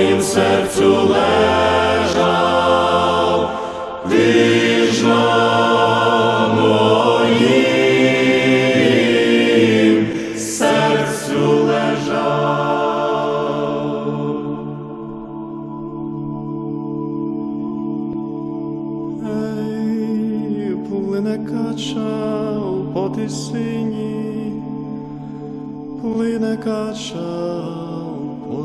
Моїм серцю лежав, на моїм серцю лежав. Ей, плине кача у потисині, плине кача у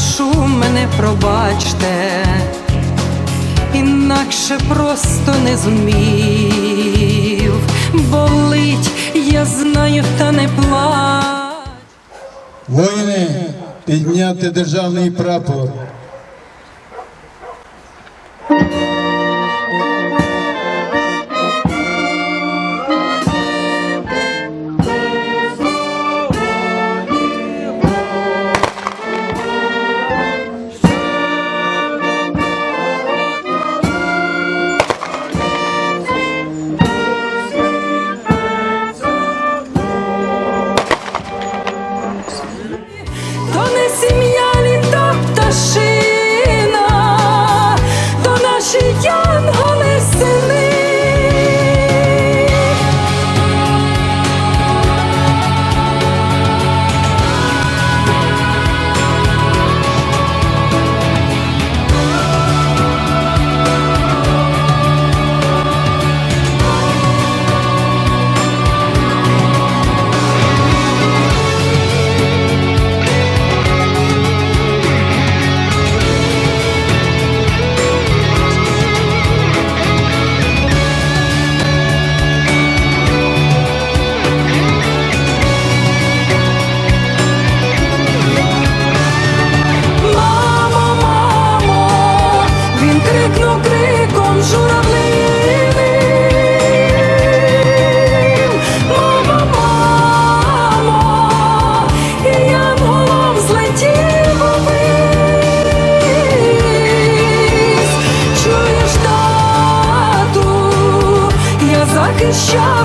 Прошу, мене пробачте, інакше просто не зумів. Болить, я знаю, та не плач. Воїни, підняти державний прапор. yo він крикнув криком журавлиним Мамо, мамо, і янголом злетів увись. Чуєш, тату, я захищав